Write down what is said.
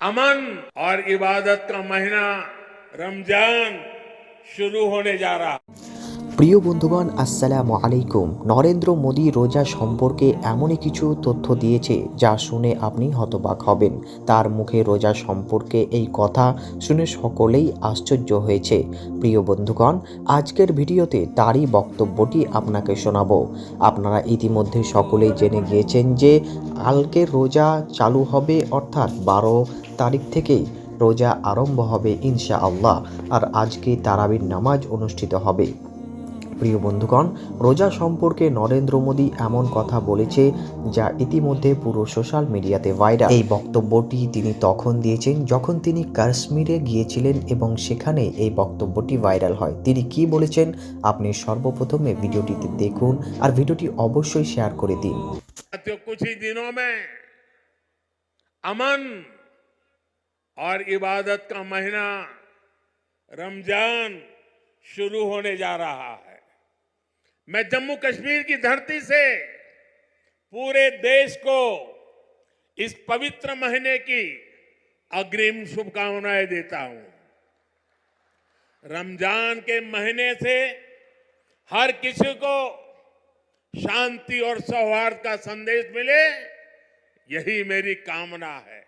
अमन और इबादत का महीना रमज़ान शुरू होने जा रहा। है প্রিয় বন্ধুগণ, আসসালামু আলাইকুম। নরেন্দ্র মোদী রোজা সম্পর্কে এমনই কিছু তথ্য দিয়েছে যা শুনে আপনি হতবাক হবেন। তার মুখে রোজা সম্পর্কে এই কথা শুনে সকলেই আশ্চর্য হয়েছে। প্রিয় বন্ধুগণ, আজকের ভিডিওতে তারই বক্তব্যটি আপনাকে শোনাবো। আপনারা ইতিমধ্যে সকলেই জেনে গিয়েছেন যে কালকে রোজা চালু হবে, অর্থাৎ বারো তারিখ থেকেই রোজা আরম্ভ হবে ইনশা আল্লাহ আর আজকে তারাবির নামাজ অনুষ্ঠিত হবে। প্রিয় বন্ধুগণ রোজা সম্পর্কে নরেন্দ্র মোদী এমন কথা বলেছে যা ইতিমধ্যে পুরো সোশ্যাল মিডিয়াতে ভাইরাল এই বক্তব্যটি তিনি তখন দিয়েছেন যখন তিনি কাশ্মীরে গিয়েছিলেন এবং সেখানে এই বক্তব্যটি ভাইরাল হয় তিনি কি বলেছেন আপনি সর্বপ্রথমে ভিডিওটিতে দেখুন আর ভিডিওটি অবশ্যই শেয়ার করে দিন साथियों कुछ ही दिनों में अमन और इबादत का महीना रमजान शुरू होने जा रहा है मैं जम्मू कश्मीर की धरती से पूरे देश को इस पवित्र महीने की अग्रिम शुभकामनाएँ देता हूँ। रमज़ान के महीने से हर किसी को शांति और सौहार्द का संदेश मिले, यही मेरी कामना है।